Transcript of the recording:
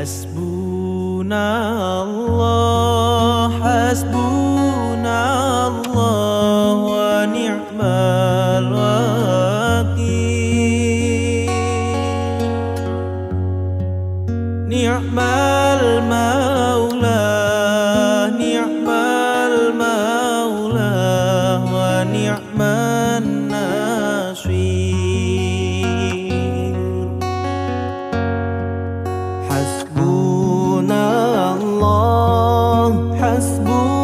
حسبنا الله حسبنا الله ونعم الوكيل. نعم المولى نعم المولى ونعم النار jasmu